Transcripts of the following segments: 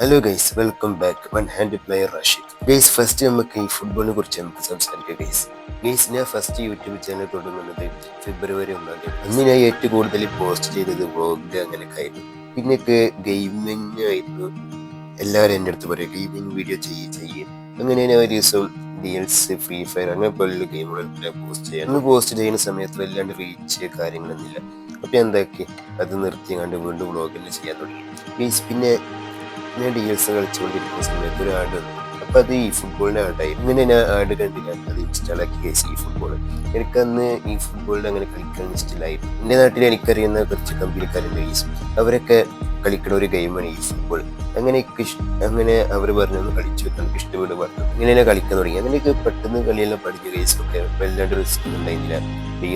Hello guys welcome back one hand player Rasheed guys first നമുക്ക് ഈ ഫുട്ബോളിനെ കുറിച്ച് നമുക്ക് സംസാരിക്കാം ഗൈസ് ഗൈസ് ഞാൻ ഫസ്റ്റ് യൂട്യൂബ് ചാനൽ തുടങ്ങുന്നത് ഫെബ്രുവരി ഒന്നാം തീയതി. അന്ന് ഞാൻ ഏറ്റവും കൂടുതൽ പോസ്റ്റ് ചെയ്തത് വ്ളോഗ് അങ്ങനെയൊക്കെ ആയിരുന്നു. പിന്നെയൊക്കെ ഗെയിമിങ് ആയിരുന്നു. എല്ലാവരും എന്റെ അടുത്ത് പറയും ഗെയിമിങ് വീഡിയോ ചെയ്യ് ചെയ്യ്. അങ്ങനെ ഞാൻ ഒരു ദിവസം ഡീൽസ് ഫ്രീ ഫയർ അങ്ങനെ പോലുള്ള ഗെയിമുകളെല്ലാം പോസ്റ്റ് ചെയ്യാം അന്ന് പോസ്റ്റ് ചെയ്യുന്ന സമയത്ത് വല്ലാണ്ട് റീച്ച് കാര്യങ്ങളൊന്നുമില്ല. അപ്പം എന്താക്കി? അത് നിർത്തി കണ്ട് വീണ്ടും വ്ളോഗെല്ലാം ചെയ്യാൻ തുടങ്ങി. ഗെയ്സ് പിന്നെ ഞാൻ ഡി എൽസ് കളിച്ചുകൊണ്ടിരിക്കുന്ന സമയത്ത് ഒരു ആഡ് വന്നു അപ്പൊ അത് ഈ ഫുട്ബോളിന്റെ ആഡായി ഇങ്ങനെ ഞാൻ ആഡ് കണ്ടില്ല. അത് ഇൻസ്റ്റാൾ ആക്കി കേസ് ഈ ഫുട്ബോൾ എനിക്കന്ന് ഈ ഫുട്ബോളിൽ അങ്ങനെ കളിക്കാൻ ഇഷ്ടമില്ലായിരുന്നു എന്റെ നാട്ടിൽ എനിക്കറിയുന്ന കുറച്ച് കമ്പനിക്കാരുണ്ട് ഈ അവരൊക്കെ കളിക്കുന്ന ഒരു ഗെയിമാണ് ഈ ഫുട്ബോൾ അങ്ങനെ അങ്ങനെ അവർ പറഞ്ഞു കളിച്ചു നമുക്ക് ഇഷ്ടപ്പെട്ട് പറഞ്ഞു. ഇങ്ങനെ കളിക്കാൻ തുടങ്ങി. അങ്ങനെയൊക്കെ പെട്ടെന്ന് കളിയെല്ലാം പഠിച്ച കേസൊക്കെ വല്ലാണ്ട് റിസ്ക് ഉണ്ടായിരുന്നില്ല.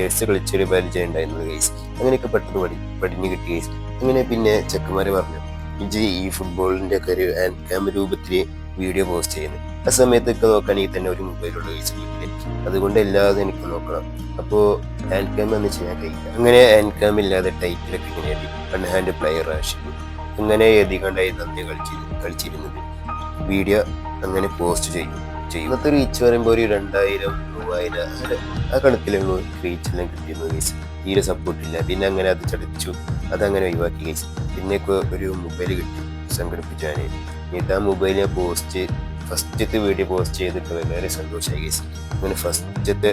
എൽസ് കളിച്ചൊരു പരിചയം ഉണ്ടായിരുന്നു കേസ് അങ്ങനെയൊക്കെ പെട്ടെന്ന് പഠി പഠിഞ്ഞു കിട്ടിയ കേസ് അങ്ങനെ പിന്നെ ചെക്കന്മാരെ പറഞ്ഞു ഇജ് ഈ ഫുട്ബോളിന്റെ ഒക്കെ ഒരു ക്യാമറ ക്യാം രൂപത്തിൽ വീഡിയോ പോസ്റ്റ് ചെയ്യുന്നത് ആ സമയത്തൊക്കെ നോക്കുകയാണെങ്കിൽ തന്നെ ഒരു മൊബൈലുള്ള വീട്ടിൽ അതുകൊണ്ട് എല്ലാതും എനിക്ക് നോക്കണം. അപ്പോൾ ഹാൻഡ് ക്യാം വെച്ചാൽ ഞാൻ കഴിയില്ല അങ്ങനെ ഹാൻഡ് ക്യാം ഇല്ലാതെ ടൈറ്റിലൊക്കെ ഇങ്ങനെ വൺ ഹാൻഡ് പ്ലെയർ ആവശ്യം അങ്ങനെ എഴുതിക്കൊണ്ടായി നന്ദി കളിച്ചി കളിച്ചിരുന്നത്. വീഡിയോ അങ്ങനെ പോസ്റ്റ് ചെയ്യും. ചെയ്യുന്നത് ഇന്നത്തെ റീച്ച് പറയുമ്പോൾ ഒരു രണ്ടായിരം മൂവായിരം അങ്ങനെ ആ കണക്കിലാണ് റീച്ചെല്ലാം കിട്ടിയിരുന്നു കേസ് തീരെ സപ്പോർട്ടില്ല പിന്നെ അങ്ങനെ അത് ചടിച്ചു അതങ്ങനെ ഒഴിവാക്കി കേസ് പിന്നെ ഒരു മൊബൈൽ കിട്ടി. സംഘടിപ്പിച്ചാൽ എന്നിട്ട് ആ മൊബൈൽ ഞാൻ പോസ്റ്റ് ഫസ്റ്റത്തെ വീഡിയോ പോസ്റ്റ് ചെയ്തിട്ട് വളരെ സന്തോഷമായി കേസ് അങ്ങനെ ഫസ്റ്റത്തെ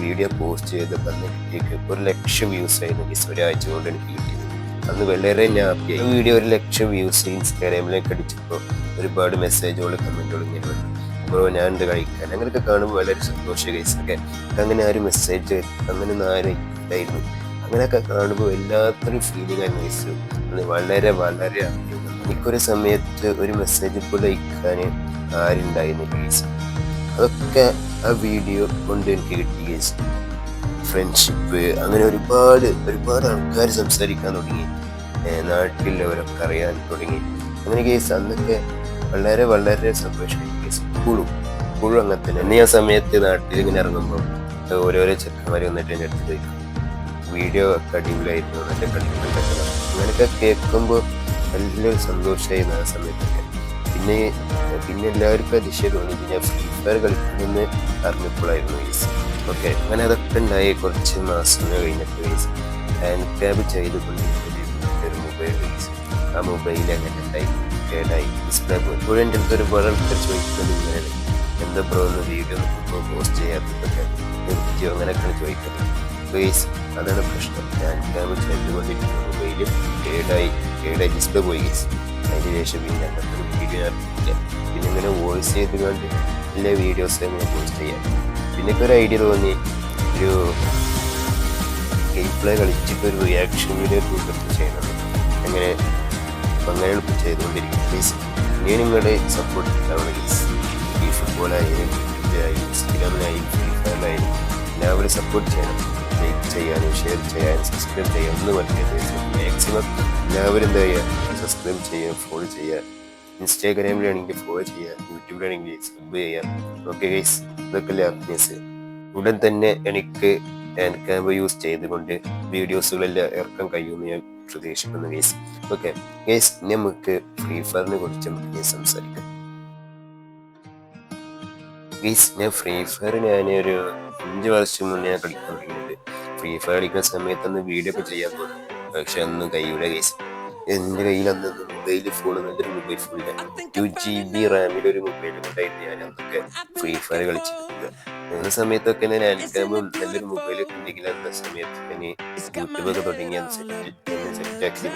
വീഡിയോ പോസ്റ്റ് ചെയ്ത് അന്ന് കിട്ടിയേക്ക് ഒരു ലക്ഷം വ്യൂസ് ആയിരുന്നു കേസ് ഒരാഴ്ച കൊണ്ട് എനിക്ക് കിട്ടിയത്. അന്ന് വളരെ ഞാൻ ഈ വീഡിയോ ഒരു ലക്ഷം വ്യൂസ് ഇൻസ്റ്റാഗ്രാമിലേക്ക് അടിച്ചപ്പോൾ ഒരുപാട് മെസ്സേജുകൾ കമന്റുകൾ ഇങ്ങനെ വന്നു. ബ്രോ ഞാൻ ഉണ്ട് കഴിക്കാൻ അങ്ങനെയൊക്കെ കാണുമ്പോൾ വളരെ സന്തോഷം ഗൈസൊക്കെ അങ്ങനെ ആരും മെസ്സേജ് അങ്ങനെ ആരും ഇല്ലായിരുന്നു. അങ്ങനെയൊക്കെ കാണുമ്പോൾ വല്ലാത്തൊരു ഫീലിംഗ് ആണ് അത് വളരെ വളരെ എനിക്കൊരു സമയത്ത് ഒരു മെസ്സേജ് പോലും അയക്കാൻ ആരുണ്ടായിരുന്നു ഗൈസ് അതൊക്കെ ആ വീഡിയോ കൊണ്ട് എനിക്ക് കിട്ടി ഗൈസ് ഫ്രണ്ട്ഷിപ്പ് അങ്ങനെ ഒരുപാട് ഒരുപാട് ആൾക്കാർ സംസാരിക്കാൻ തുടങ്ങി. നാട്ടിലുള്ളവരൊക്കെ അറിയാൻ തുടങ്ങി. അങ്ങനെ കേസ് അന്നൊക്കെ വളരെ വളരെ സന്തോഷമായി. ഇപ്പോഴും ഇപ്പോഴും അങ്ങനെ തന്നെ. എന്നെ ആ സമയത്ത് നാട്ടിൽ ഇങ്ങനെ ഇറങ്ങുമ്പോൾ ഓരോരോ ചെക്കന്മാർ വന്നിട്ട് എന്റെ അടുത്ത് ചോദിക്കും. വീഡിയോ ഒക്കെ അടിപൊളിയായിരുന്നു നല്ല കളിക്കുന്നുണ്ടല്ലോ അങ്ങനെയൊക്കെ കേൾക്കുമ്പോൾ നല്ലൊരു സന്തോഷമായിരുന്നു ആ സമയത്തൊക്കെ. പിന്നെ പിന്നെ എല്ലാവർക്കും അതിശയം തോന്നി. പിന്നെ ഫ്രീ ഫയർ കളിക്കണമെന്ന് അറിഞ്ഞപ്പോഴായിരുന്നു കേസ് ഓക്കെ അങ്ങനെ അതൊക്കെ ഉണ്ടായി കുറച്ച് മാസങ്ങൾ കഴിഞ്ഞിട്ട് കേസ് ഹാൻഡ് ക്യാബ് ചെയ്തുകൊണ്ടിരിക്കുന്ന ഒരു മൊബൈൽ കേസ് ആ മൊബൈൽ അങ്ങനെ ഉണ്ടായി. കേടായി ഡിസ്പ്ലേ പോയി. ഇപ്പോഴും എന്റെ ഒരു വേറെ ആൾക്കാർ ചോദിക്കുന്നത് ഇങ്ങനെയാണ് എന്താ ബ്രോ ഒന്ന് വീഡിയോ പോസ്റ്റ് ചെയ്യാത്തതൊക്കെ നിർത്തിയോ അങ്ങനെയൊക്കെയാണ് ചോദിക്കുന്നത്. ഗൈസ് അതാണ് പ്രശ്നം. ഞാൻ ഡാമേജ് കണ്ടുകൊണ്ടിരിക്കുന്ന മൊബൈൽ കേടായി കേടായി ഡിസ്പ്ലേ പോയി ഗൈസ് അതിന് ശേഷം പിന്നെ അങ്ങനത്തെ ഒരു വീഡിയോ ഞാൻ പിന്നെ ഇങ്ങനെ വോയിസ് ചെയ്തുകൊണ്ട് എല്ലാ വീഡിയോസ് ഇങ്ങനെ പോസ്റ്റ് ചെയ്യാം. പിന്നെ ഒരു ഐഡിയ തോന്നി. ഒരു ഗെയിം പ്ലേ കളിച്ചിട്ട് ഒരു റിയാക്ഷൻ വീഡിയോ രൂപത്തിൽ ചെയ്യണം. അങ്ങനെ ഇപ്പോൾ ചെയ്തുകൊണ്ടിരിക്കുന്നത് പ്ലീസ് ഇനി നിങ്ങളുടെ സപ്പോർട്ട് ഉണ്ടാവണം. ഈ ഫുട്ബോളായാലും യൂട്യൂബിലായാലും ഇൻസ്റ്റഗ്രാമിലായാലും ഫ്രീ എല്ലാവരും സപ്പോർട്ട് ചെയ്യണം. ലൈക്ക് ചെയ്യാനും ഷെയർ ചെയ്യാനും സബ്സ്ക്രൈബ് ചെയ്യാനും ഒന്നും മറക്കരുത്. മാക്സിമം എല്ലാവരും എന്താ സബ്സ്ക്രൈബ് ചെയ്യുക ഫോളോ ചെയ്യുക. ഇൻസ്റ്റാഗ്രാമിലാണെങ്കിൽ ഫോളോ ചെയ്യുക. യൂട്യൂബിലാണെങ്കിൽ സബ് ചെയ്യുക. ഓക്കെ ഗൈസ് ഇതൊക്കെ ഹാപ്പിനെസ് ഉടൻ തന്നെ എനിക്ക് ഹാൻഡ് ക്യാമറ യൂസ് ചെയ്തുകൊണ്ട് വീഡിയോസുകളിൽ ഇറക്കാൻ കഴിയുമെന്ന് ഞാൻ പ്രതീക്ഷിക്കുന്നു ഗേസ് ഓക്കെ ഗേസ് നമുക്ക് ഫ്രീ ഫയറിനെ കുറിച്ച് നമുക്ക് സംസാരിക്കാം. ഗേസ് ഞാൻ ഫ്രീ ഫയർ ഒരു അഞ്ച് വർഷം മുന്നേ ഞാൻ കളിക്കാൻ തുടങ്ങിയിട്ടുണ്ട് ഫ്രീ ഫയർ കളിക്കുന്ന സമയത്ത് അന്ന് വീഡിയോ ഒക്കെ ചെയ്യാൻ പോകും പക്ഷെ അന്ന് കൈയുടെ ഗൈസ് എന്റെ കയ്യിൽ അന്ന് മൊബൈൽ ഫോൺ നല്ലൊരു മൊബൈൽ ഫോണിന്റെ ടു ജി ബി റാമിൽ ഒരു മൊബൈൽ ഉണ്ടായിട്ട് ഞാൻ അന്നൊക്കെ ഫ്രീ ഫയർ കളിച്ചിട്ടുണ്ട് ആ സമയത്തൊക്കെ ഞാൻ ആൽക്കാമും നല്ലൊരു മൊബൈൽ ഉണ്ടെങ്കിൽ അന്ന സമയത്ത് ഞാൻ യൂട്യൂബ് ഒക്കെ തുടങ്ങി. അന്ന് സെറ്റ് സെറ്റ് ആക്കി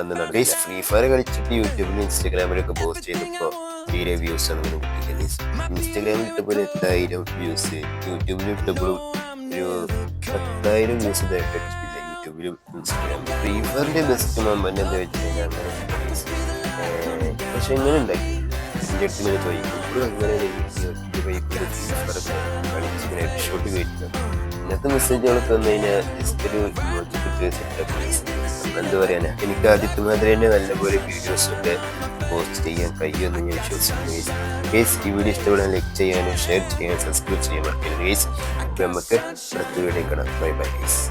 ഒന്നു നടത്തി ഫ്രീ ഫയർ കളിച്ചിട്ട് യൂട്യൂബിലും ഇൻസ്റ്റാഗ്രാമിലൊക്കെ പോസ്റ്റ് ചെയ്തപ്പോൾ തീരെ വ്യൂസ് ആണ് കിട്ടിയത്. ഇൻസ്റ്റാഗ്രാമിൽ ഇട്ടപ്പോൾ എട്ടായിരം വ്യൂസ് യൂട്യൂബിൽ ഇട്ടപ്പോഴും ഒരു പത്തായിരം വ്യൂസ് ഇതായിട്ട് ഫ്രീ ഫയറിന്റെ ബെസ്റ്റ് മൊമെന്റ് എന്താ വെച്ച് കഴിഞ്ഞാൽ പക്ഷെ ഇങ്ങനെ ഉണ്ടാക്കി എന്റെ അടുത്ത് ഇങ്ങനെ ചോദിക്കും ഇപ്പോഴും അങ്ങനെ കളിച്ചിങ്ങനെ ഷോട്ട് ഇന്നത്തെ മെസ്സേജുകളൊക്കെ വന്നു കഴിഞ്ഞാൽ ജസ്റ്റ് ഒരു എന്താ പറയാനാ എനിക്ക് ആദ്യത്തെ മാതിരി തന്നെ നല്ലപോലെ വീഡിയോസ് ഉണ്ട് പോസ്റ്റ് ചെയ്യാൻ കഴിയുമെന്ന് ഞാൻ വിശ്വസിക്കുന്നു. ഗേസ് ഈ വീഡിയോ ഇഷ്ടപ്പെടാൻ ലൈക്ക് ചെയ്യാനും ഷെയർ ചെയ്യാനും സബ്സ്ക്രൈബ് ചെയ്യാൻ മറക്കരുത്. ഗേസ് നമുക്ക് അടുത്ത വീഡിയോ കാണാം. Bye bye guys